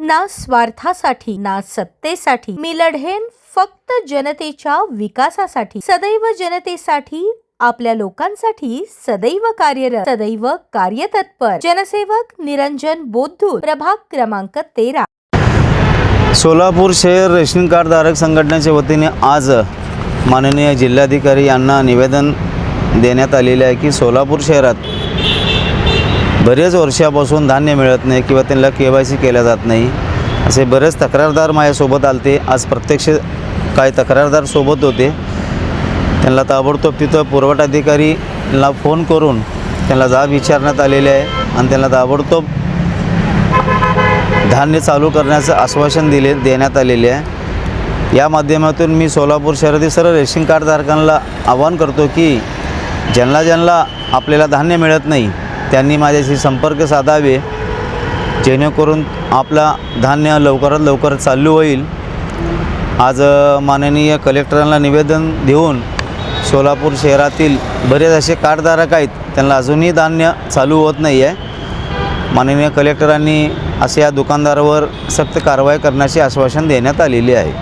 ना स्वार्थासाठी ना सत्तेसाठी. मी लढेन फक्त जनतेच्या विकासासाठी. सदैव जनतेसाठी आपल्या लोकांसाठी सदैव कार्यरत सदैव कार्यतत्पर. जनसेवक निरंजन बोद्धू प्रभाग क्रमांक तेरा. सोलापूर शहर रेशन कार्ड धारक संघटनेच्या वतीने आज माननीय जिल्हाधिकारी यांना निवेदन देण्यात आलेले आहे की सोलापूर शहरात बरेच वर्षापासून धान्य मिळत नाही किंवा त्यांना के वाय सी केल्या जात नाही. असे बरेच तक्रारदार माझ्यासोबत आलते. आज प्रत्यक्ष काही तक्रारदार सोबत होते. त्यांना ताबडतोब तिथं पुरवठा अधिकारीला फोन करून त्यांना जाब विचारण्यात आलेले आहे आणि त्यांना ताबडतोब धान्य चालू करण्याचं आश्वासन दिले देण्यात आलेले आहे. या माध्यमातून मी सोलापूर शहरातील सर्व रेशन कार्डधारकांना आवाहन करतो की ज्यांना ज्यांना आपल्याला धान्य मिळत नाही त्यांनी माझ्याशी संपर्क साधावे जेणेकरून आपला धान्य लवकरात लवकर चालू होईल. आज माननीय कलेक्टरांना निवेदन देऊन सोलापूर शहरातील बरेच असे कार्डधारक आहेत त्यांना अजूनही धान्य चालू होत नाही आहे माननीय कलेक्टरांनी असे या दुकानदारावर सक्त कारवाई करण्याचे आश्वासन देण्यात आलेले आहे.